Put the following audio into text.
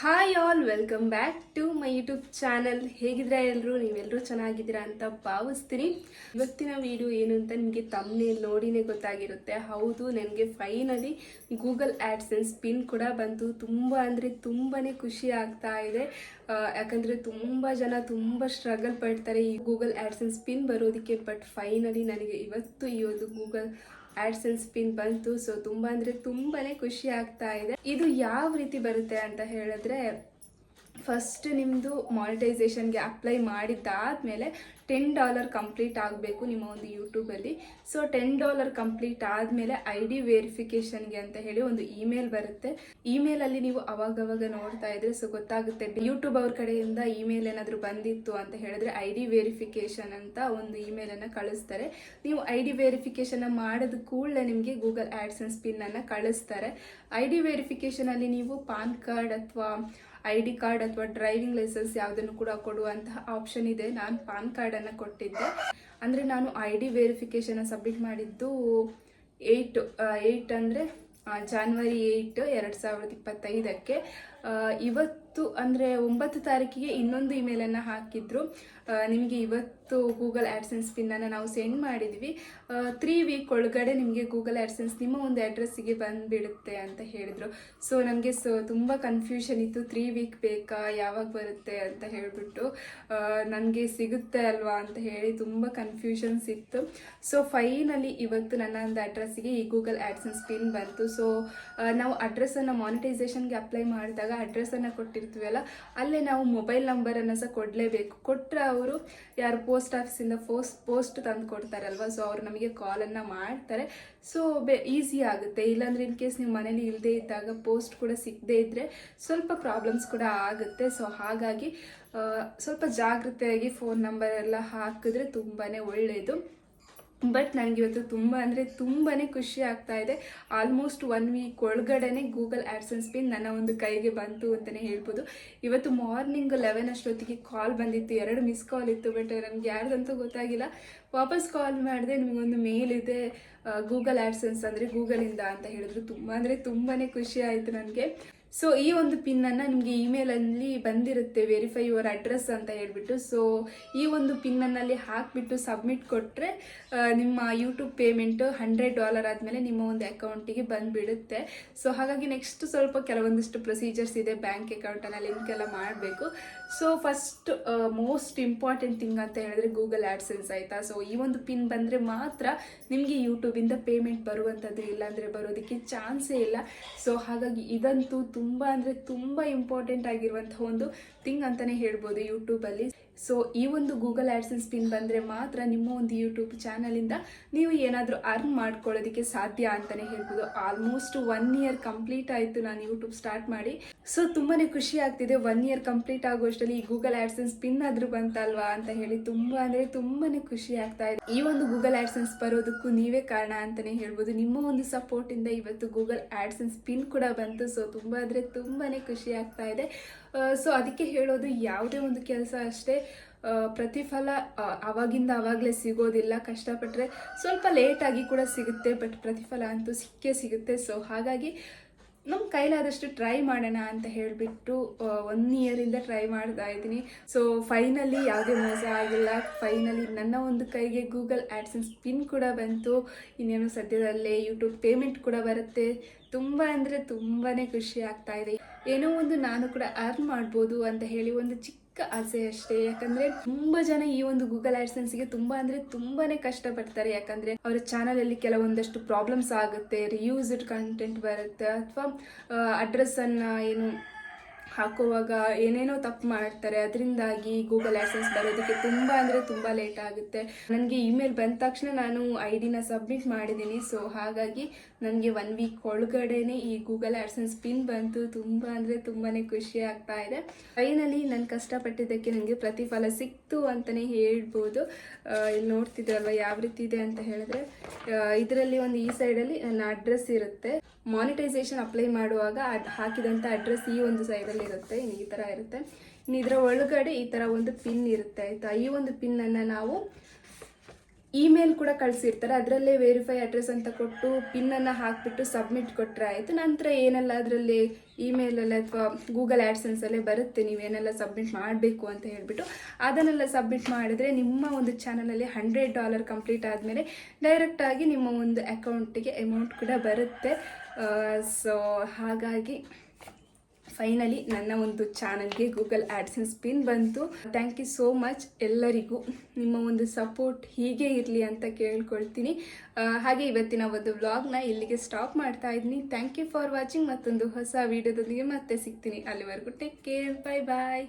Hi all, welcome back to my YouTube channel. ಹೇಗಿದ್ರೆ ಎಲ್ಲರೂ ನೀವೆಲ್ಲರೂ ಚೆನ್ನಾಗಿದ್ದೀರಾ ಅಂತ ಭಾವಿಸ್ತೀನಿ. ಇವತ್ತಿನ ವಿಡಿಯೋ ಏನು ಅಂತ ನಿಮಗೆ ತಮ್ಮನೇ ನೋಡಿನೇ ಗೊತ್ತಾಗಿರುತ್ತೆ. ಹೌದು, ನನಗೆ ಫೈನಲಿ ಗೂಗಲ್ ಆ್ಯಡ್ಸೆನ್ಸ್ ಪಿನ್ ಕೂಡ ಬಂತು. ತುಂಬ ಅಂದರೆ ತುಂಬಾ ಖುಷಿ ಆಗ್ತಾ ಇದೆ. ಯಾಕಂದರೆ ತುಂಬ ಜನ ತುಂಬ ಸ್ಟ್ರಗಲ್ ಪಡ್ತಾರೆ ಈ ಗೂಗಲ್ ಆ್ಯಡ್ಸೆನ್ಸ್ ಪಿನ್ ಬರೋದಕ್ಕೆ ಬಟ್ ಫೈನಲಿ ನನಗೆ ಇವತ್ತು ಈ ಒಂದು ಗೂಗಲ್ ಆಡ್ಸೆನ್ಸ್ ಪಿನ್ ಬಂತು. ಸೊ ತುಂಬಾ ಅಂದ್ರೆ ತುಂಬಾನೇ ಖುಷಿ ಆಗ್ತಾ ಇದೆ. ಇದು ಯಾವ ರೀತಿ ಬರುತ್ತೆ ಅಂತ ಹೇಳಿದ್ರೆ ಫಸ್ಟ್ ನಿಮ್ಮದು ಮಾನಿಟೈಸೇಷನ್ಗೆ ಅಪ್ಲೈ ಮಾಡಿದ್ದಾದಮೇಲೆ ಟೆನ್ ಡಾಲರ್ ಕಂಪ್ಲೀಟ್ ಆಗಬೇಕು ನಿಮ್ಮ ಒಂದು ಯೂಟ್ಯೂಬಲ್ಲಿ ಸೊ ಟೆನ್ ಡಾಲರ್ ಕಂಪ್ಲೀಟ್ ಆದಮೇಲೆ ಐ ಡಿ ವೆರಿಫಿಕೇಷನ್ಗೆ ಅಂತ ಹೇಳಿ ಒಂದು ಇಮೇಲ್ ಬರುತ್ತೆ. ಇಮೇಲಲ್ಲಿ ನೀವು ಅವಾಗವಾಗ ನೋಡ್ತಾ ಇದ್ರೆ ಸೊ ಗೊತ್ತಾಗುತ್ತೆ ಯೂಟ್ಯೂಬ್ ಅವ್ರ ಕಡೆಯಿಂದ ಇಮೇಲ್ ಏನಾದರೂ ಬಂದಿತ್ತು ಅಂತ ಹೇಳಿದ್ರೆ ಐ ಡಿ ವೆರಿಫಿಕೇಷನ್ ಅಂತ ಒಂದು ಇಮೇಲನ್ನು ಕಳಿಸ್ತಾರೆ. ನೀವು ಐ ಡಿ ವೆರಿಫಿಕೇಷನ್ ಮಾಡಿದ ಕೂಡಲೇ ನಿಮಗೆ ಗೂಗಲ್ ಆ್ಯಡ್ಸನ್ಸ್ ಪಿನ್ನನ್ನು ಕಳಿಸ್ತಾರೆ. ಐ ಡಿ ವೆರಿಫಿಕೇಷನಲ್ಲಿ ನೀವು ಪಾನ್ ಕಾರ್ಡ್ ಅಥವಾ ಐ ಡಿ ಕಾರ್ಡ್ ಅಥವಾ ಡ್ರೈವಿಂಗ್ ಲೈಸೆನ್ಸ್ ಯಾವುದನ್ನು ಕೂಡ ಕೊಡುವಂತಹ ಆಪ್ಷನ್ ಇದೆ. ನಾನು ಪಾನ್ ಕಾರ್ಡನ್ನು ಕೊಟ್ಟಿದ್ದೆ. ಅಂದರೆ ನಾನು ಐ ಡಿ ವೆರಿಫಿಕೇಷನ್ನ ಸಬ್ಮಿಟ್ ಮಾಡಿದ್ದು ಏಯ್ಟ್ ಏಯ್ಟ್ ಅಂದರೆ ಜಾನ್ವರಿ ಏಯ್ಟ್ ಎರಡು ಸಾವಿರದ ಇಪ್ಪತ್ತೈದಕ್ಕೆ. ಆ, ಇವತ್ತು ಅಂದರೆ ಒಂಬತ್ತು ತಾರೀಕಿಗೆ ಇನ್ನೊಂದು ಇಮೇಲನ್ನು ಹಾಕಿದ್ರು. ನಿಮಗೆ ಇವತ್ತು ಗೂಗಲ್ ಆ್ಯಡ್ಸೆನ್ಸ್ ಪಿನ್ನನ್ನು ನಾವು ಸೆಂಡ್ ಮಾಡಿದ್ವಿ. ತ್ರೀ ವೀಕ್ ಒಳಗಡೆ ನಿಮಗೆ ಗೂಗಲ್ ಆ್ಯಡ್ಸೆನ್ಸ್ ನಿಮ್ಮ ಒಂದು ಅಡ್ರೆಸ್ಸಿಗೆ ಬಂದುಬಿಡುತ್ತೆ ಅಂತ ಹೇಳಿದರು. ಸೊ ನಮಗೆ ಸೊ, ತುಂಬ ಕನ್ಫ್ಯೂಷನ್ ಇತ್ತು. ತ್ರೀ ವೀಕ್ ಬೇಕಾ? ಯಾವಾಗ ಬರುತ್ತೆ ಅಂತ ಹೇಳಿಬಿಟ್ಟು. ನನಗೆ ಸಿಗುತ್ತೆ ಅಲ್ವಾ ಅಂತ ಹೇಳಿ ತುಂಬ ಕನ್ಫ್ಯೂಷನ್ಸ್ ಇತ್ತು. ಸೊ ಫೈನಲಿ ಇವತ್ತು ನನ್ನ ಒಂದು ಅಡ್ರೆಸ್ಸಿಗೆ ಈ ಗೂಗಲ್ ಆ್ಯಡ್ಸೆನ್ಸ್ ಪಿನ್ ಬಂತು. ಸೊ ನಾವು ಅಡ್ರೆಸ್ಸನ್ನು ಮಾನಿಟೈಸೇಷನ್ಗೆ ಅಪ್ಲೈ ಮಾಡಿದಾಗ ಅಡ್ರೆಸ್ಸನ್ನು ಕೊಟ್ಟಿರ್ತೀವಲ್ಲ ಅಲ್ಲೇ ನಾವು ಮೊಬೈಲ್ ನಂಬರನ್ನು ಸಹ ಕೊಡಲೇಬೇಕು. ಕೊಟ್ಟರೆ ಅವರು ಯಾರು ಪೋಸ್ಟ್ ಆಫೀಸಿಂದ ಪೋಸ್ಟ್ ಪೋಸ್ಟ್ ತಂದು ಕೊಡ್ತಾರಲ್ವ ಸೊ ಅವರು ನಮಗೆ ಕಾಲನ್ನು ಮಾಡ್ತಾರೆ. ಸೊ ಬೆ ಈಸಿ ಆಗುತ್ತೆ. ಇಲ್ಲಾಂದ್ರೆ ಇನ್ ಕೇಸ್ ನೀವು ಮನೇಲಿ ಇಲ್ಲದೇ ಇದ್ದಾಗ ಪೋಸ್ಟ್ ಕೂಡ ಸಿಗದೇ ಇದ್ದರೆ ಸ್ವಲ್ಪ ಪ್ರಾಬ್ಲಮ್ಸ್ ಕೂಡ ಆಗುತ್ತೆ. ಸೊ ಹಾಗಾಗಿ ಸ್ವಲ್ಪ ಜಾಗ್ರತೆಯಾಗಿ ಫೋನ್ ನಂಬರ್ ಎಲ್ಲ ಹಾಕಿದ್ರೆ ತುಂಬಾ ಒಳ್ಳೆಯದು ಬಟ್ ನನಗೆ ಇವತ್ತು ತುಂಬ ಅಂದರೆ ತುಂಬಾ ಖುಷಿ ಆಗ್ತಾ ಇದೆ. ಆಲ್ಮೋಸ್ಟ್ ಒನ್ ವೀಕ್ ಒಳಗಡೆ ಗೂಗಲ್ ಆ್ಯಡ್ಸನ್ಸ್ ಪಿನ್ ನನ್ನ ಒಂದು ಕೈಗೆ ಬಂತು ಅಂತಲೇ ಹೇಳ್ಬೋದು. ಇವತ್ತು ಮಾರ್ನಿಂಗ್ ಲೆವೆನ್ ಅಷ್ಟೊತ್ತಿಗೆ ಕಾಲ್ ಬಂದಿತ್ತು. ಎರಡು ಮಿಸ್ ಕಾಲ್ ಇತ್ತು ಬಟ್ ನನಗೆ ಯಾರ್ದಂತೂ ಗೊತ್ತಾಗಿಲ್ಲ. ವಾಪಸ್ ಕಾಲ್ ಮಾಡಿದೆ ನಿಮಗೊಂದು ಮೇಲ್ ಇದೆ. ಗೂಗಲ್ ಆ್ಯಡ್ಸೆನ್ಸ್ ಅಂದರೆ ಗೂಗಲಿಂದ ಅಂತ ಹೇಳಿದ್ರು ತುಂಬ, ಅಂದರೆ ತುಂಬಾ ಖುಷಿ ಆಯಿತು ನನಗೆ. ಸೊ ಈ ಒಂದು ಪಿನ್ನನ್ನು ನಿಮಗೆ ಇಮೇಲಲ್ಲಿ ಬಂದಿರುತ್ತೆ ವೆರಿಫೈ ಯುವರ್ ಅಡ್ರೆಸ್ ಅಂತ ಹೇಳಿಬಿಟ್ಟು. ಸೊ ಈ ಒಂದು ಪಿನ್ನನ್ನಲ್ಲಿ ಹಾಕಿಬಿಟ್ಟು ಸಬ್ಮಿಟ್ ಕೊಟ್ಟರೆ ನಿಮ್ಮ ಯೂಟ್ಯೂಬ್ ಪೇಮೆಂಟು ಹಂಡ್ರೆಡ್ ಡಾಲರ್ ಆದಮೇಲೆ ನಿಮ್ಮ ಒಂದು ಅಕೌಂಟಿಗೆ ಬಂದುಬಿಡುತ್ತೆ. ಸೊ ಹಾಗಾಗಿ ನೆಕ್ಸ್ಟ್ ಸ್ವಲ್ಪ ಕೆಲವೊಂದಿಷ್ಟು ಪ್ರೊಸೀಜರ್ಸ್ ಇದೆ ಬ್ಯಾಂಕ್ ಅಕೌಂಟನ್ನು ಲಿಂಕ್ ಎಲ್ಲ ಮಾಡಬೇಕು. So first most important thing ಅಂತ ಹೇಳಿದ್ರೆ ಗೂಗಲ್ ಆ್ಯಡ್ಸೆನ್ಸ್ ಆಯಿತಾ? ಸೊ ಈ ಒಂದು ಪಿನ್ ಬಂದರೆ ಮಾತ್ರ ನಿಮಗೆ ಯೂಟ್ಯೂಬಿಂದ ಪೇಮೆಂಟ್ ಬರುವಂಥದ್ದು ಇಲ್ಲಾಂದರೆ ಬರೋದಕ್ಕೆ ಚಾನ್ಸೇ ಇಲ್ಲ. ಸೊ ಹಾಗಾಗಿ ಇದಂತೂ ತುಂಬ ಅಂದರೆ ತುಂಬ ಇಂಪಾರ್ಟೆಂಟ್ ಆಗಿರುವಂಥ ಒಂದು ಥಿಂಗ್ ಅಂತಲೇ ಹೇಳ್ಬೋದು ಯೂಟ್ಯೂಬಲ್ಲಿ ಸೊ ಈ ಒಂದು ಗೂಗಲ್ ಆ್ಯಡ್ಸೆನ್ಸ್ ಪಿನ್ ಬಂದರೆ ಮಾತ್ರ ನಿಮ್ಮ ಒಂದು ಯೂಟ್ಯೂಬ್ ಚಾನಲಿಂದ ನೀವು ಏನಾದರೂ ಅರ್ನ್ ಮಾಡ್ಕೊಳ್ಳೋದಕ್ಕೆ ಸಾಧ್ಯ ಅಂತಲೇ ಹೇಳ್ಬೋದು. ಆಲ್ಮೋಸ್ಟ್ ಒನ್ ಇಯರ್ ಕಂಪ್ಲೀಟ್ ಆಯಿತು ನಾನು ಯೂಟ್ಯೂಬ್ ಸ್ಟಾರ್ಟ್ ಮಾಡಿ. ಸೊ ತುಂಬಾ ಖುಷಿ ಆಗ್ತಿದೆ. ಒನ್ ಇಯರ್ ಕಂಪ್ಲೀಟ್ ಆಗೋಷ್ಟರಲ್ಲಿ ಈ ಗೂಗಲ್ ಆ್ಯಡ್ಸೆನ್ಸ್ ಪಿನ್ ಆದರೂ ಬಂತಲ್ವಾ ಅಂತ ಹೇಳಿ ತುಂಬ ಅಂದರೆ ತುಂಬಾ ಖುಷಿ ಆಗ್ತಾ ಇದೆ. ಈ ಒಂದು ಗೂಗಲ್ ಆ್ಯಡ್ಸೆನ್ಸ್ ಬರೋದಕ್ಕೂ ನೀವೇ ಕಾರಣ ಅಂತಲೇ ಹೇಳ್ಬೋದು. ನಿಮ್ಮ ಒಂದು ಸಪೋರ್ಟಿಂದ ಇವತ್ತು ಗೂಗಲ್ ಆ್ಯಡ್ಸೆನ್ಸ್ ಪಿನ್ ಕೂಡ ಬಂತು. ಸೊ ತುಂಬ ಅಂದರೆ ತುಂಬಾ ಖುಷಿ ಆಗ್ತಾ ಇದೆ. ಸೊ ಅದಕ್ಕೆ ಹೇಳೋದು ಯಾವುದೇ ಒಂದು ಕೆಲಸ ಅಷ್ಟೇ. ಪ್ರತಿಫಲ ಆವಾಗಿಂದ ಅವಾಗಲೇ ಸಿಗೋದಿಲ್ಲ ಕಷ್ಟಪಟ್ಟರೆ ಸ್ವಲ್ಪ ಲೇಟಾಗಿ ಕೂಡ ಸಿಗುತ್ತೆ ಬಟ್ ಪ್ರತಿಫಲ ಅಂತೂ ಸಿಕ್ಕೇ ಸಿಗುತ್ತೆ. ಸೊ ಹಾಗಾಗಿ ನಮ್ಮ ಕೈಲಾದಷ್ಟು ಟ್ರೈ ಮಾಡೋಣ ಅಂತ ಹೇಳಿಬಿಟ್ಟು ಒನ್ ಇಯರಿಂದ ಟ್ರೈ ಮಾಡ್ತಾ ಇದ್ದೀನಿ. ಸೊ ಫೈನಲಿ ಯಾವುದೇ ಮೋಸ ಆಗಿಲ್ಲ. ಫೈನಲಿ ನನ್ನ ಒಂದು ಕೈಗೆ ಗೂಗಲ್ ಆ್ಯಡ್ಸನ್ಸ್ ಪಿನ್ ಕೂಡ ಬಂತು. ಇನ್ನೇನು ಸದ್ಯದಲ್ಲೇ ಯೂಟ್ಯೂಬ್ ಪೇಮೆಂಟ್ ಕೂಡ ಬರುತ್ತೆ. ತುಂಬ ಅಂದರೆ ತುಂಬಾ ಖುಷಿ ಆಗ್ತಾ ಇದೆ. ಏನೋ ಒಂದು ನಾನು ಕೂಡ ಅರ್ನ್ ಮಾಡ್ಬೋದು ಅಂತ ಹೇಳಿ ಒಂದು ಚಿಕ್ಕ ಆಸೆ ಅಷ್ಟೇ. ಯಾಕಂದ್ರೆ ತುಂಬಾ ಜನ ಈ ಒಂದು ಗೂಗಲ್ಗೆ ತುಂಬಾ ಅಂದ್ರೆ ತುಂಬಾನೇ ಕಷ್ಟಪಡ್ತಾರೆ. ಯಾಕಂದ್ರೆ ಅವರ ಚಾನಲ್ ಅಲ್ಲಿ ಕೆಲವೊಂದಷ್ಟು ಪ್ರಾಬ್ಲಮ್ಸ್ ಆಗುತ್ತೆ ರಿಯೂಸ್ಡ್ ಕಂಟೆಂಟ್ ಬರುತ್ತೆ, ಅಥವಾ ಅಡ್ರೆಸ್ ಅನ್ನ ಏನು ಹಾಕುವಾಗ ಏನೇನೋ ತಪ್ಪು ಮಾಡ್ತಾರೆ, ಅದರಿಂದಾಗಿ ಗೂಗಲ್ ಆ್ಯಸೆನ್ಸ್ ಬರೋದಕ್ಕೆ ತುಂಬ ಅಂದರೆ ತುಂಬ ಲೇಟ್ ಆಗುತ್ತೆ. ನನಗೆ ಇಮೇಲ್ ಬಂದ ತಕ್ಷಣ ನಾನು ಐ ಡಿನ ಸಬ್ಮಿಟ್ ಮಾಡಿದ್ದೀನಿ. ಸೊ ಹಾಗಾಗಿ ನನಗೆ ಒನ್ ವೀಕ್ ಒಳಗಡೆನೆ ಈ ಗೂಗಲ್ ಆ್ಯಡ್ಸೆನ್ಸ್ ಪಿನ್ ಬಂತು. ತುಂಬ ಅಂದರೆ ತುಂಬಾ ಖುಷಿ ಆಗ್ತಾ ಇದೆ. ಫೈನಲಿ ನಾನು ಕಷ್ಟಪಟ್ಟಿದ್ದಕ್ಕೆ ನನಗೆ ಪ್ರತಿಫಲ ಸಿಕ್ತು ಅಂತಲೇ ಹೇಳ್ಬೋದು. ಇಲ್ಲಿ ನೋಡ್ತಿದ್ರಲ್ವ ಯಾವ ರೀತಿ ಇದೆ ಅಂತ ಹೇಳಿದ್ರೆ ಇದರಲ್ಲಿ ಒಂದು ಈ ಸೈಡಲ್ಲಿ ನನ್ನ ಅಡ್ರೆಸ್ ಇರುತ್ತೆ. ಮಾನಿಟೈಸೇಷನ್ ಅಪ್ಲೈ ಮಾಡುವಾಗ ಹಾಕಿದಂಥ ಅಡ್ರೆಸ್ ಈ ಒಂದು ಸೈಡಲ್ಲಿ ಇರುತ್ತೆ, ಇನ್ನು ಈ ಥರ ಇರುತ್ತೆ. ಇನ್ನು ಇದರ ಒಳಗಡೆ ಈ ಥರ ಒಂದು ಪಿನ್ ಇರುತ್ತೆ, ಆಯಿತಾ? ಈ ಒಂದು ಪಿನ್ನನ್ನು ನಾವು ಇಮೇಲ್ ಕೂಡ ಕಳಿಸಿರ್ತಾರೆ. ಅದರಲ್ಲೇ ವೆರಿಫೈ ಅಡ್ರೆಸ್ ಅಂತ ಕೊಟ್ಟು ಪಿನ್ನನ್ನು ಹಾಕಿಬಿಟ್ಟು ಸಬ್ಮಿಟ್ ಕೊಟ್ಟರೆ ಆಯಿತು. ನಂತರ ಏನೆಲ್ಲ ಅದರಲ್ಲಿ ಇಮೇಲಲ್ಲಿ ಅಥವಾ ಗೂಗಲ್ ಆ್ಯಡ್ಸೆನ್ಸಲ್ಲೇ ಬರುತ್ತೆ ನೀವೇನೆಲ್ಲ ಸಬ್ಮಿಟ್ ಮಾಡಬೇಕು ಅಂತ ಹೇಳಿಬಿಟ್ಟು. ಅದನ್ನೆಲ್ಲ ಸಬ್ಮಿಟ್ ಮಾಡಿದ್ರೆ ನಿಮ್ಮ ಒಂದು ಚಾನಲಲ್ಲಿ ಹಂಡ್ರೆಡ್ ಡಾಲರ್ ಕಂಪ್ಲೀಟ್ ಆದಮೇಲೆ ಡೈರೆಕ್ಟಾಗಿ ನಿಮ್ಮ ಒಂದು ಅಕೌಂಟಿಗೆ ಅಮೌಂಟ್ ಕೂಡ ಬರುತ್ತೆ. ಸೊ ಹಾಗಾಗಿ ಫೈನಲಿ ನನ್ನ ಒಂದು ಚಾನಲ್ಗೆ ಗೂಗಲ್ ಆ್ಯಡ್ಸೆನ್ಸ್ ಪಿನ್ ಬಂತು. ಥ್ಯಾಂಕ್ ಯು ಸೋ ಮಚ್ ಎಲ್ಲರಿಗೂ. ನಿಮ್ಮ ಒಂದು ಸಪೋರ್ಟ್ ಹೀಗೆ ಇರಲಿ ಅಂತ ಕೇಳ್ಕೊಳ್ತೀನಿ. ಹಾಗೆ ಇವತ್ತಿನ ಒಂದು ವ್ಲಾಗ್ನ ಇಲ್ಲಿಗೆ ಸ್ಟಾಪ್ ಮಾಡ್ತಾ ಇದ್ದೀನಿ. ಥ್ಯಾಂಕ್ ಯು ಫಾರ್ ವಾಚಿಂಗ್ ಮತ್ತೊಂದು ಹೊಸ ವೀಡಿಯೋದೊಂದಿಗೆ ಮತ್ತೆ ಸಿಗ್ತೀನಿ. ಅಲ್ಲಿವರೆಗೂ ಟೇಕ್ ಕೇರ್ ಬೈ ಬಾಯ್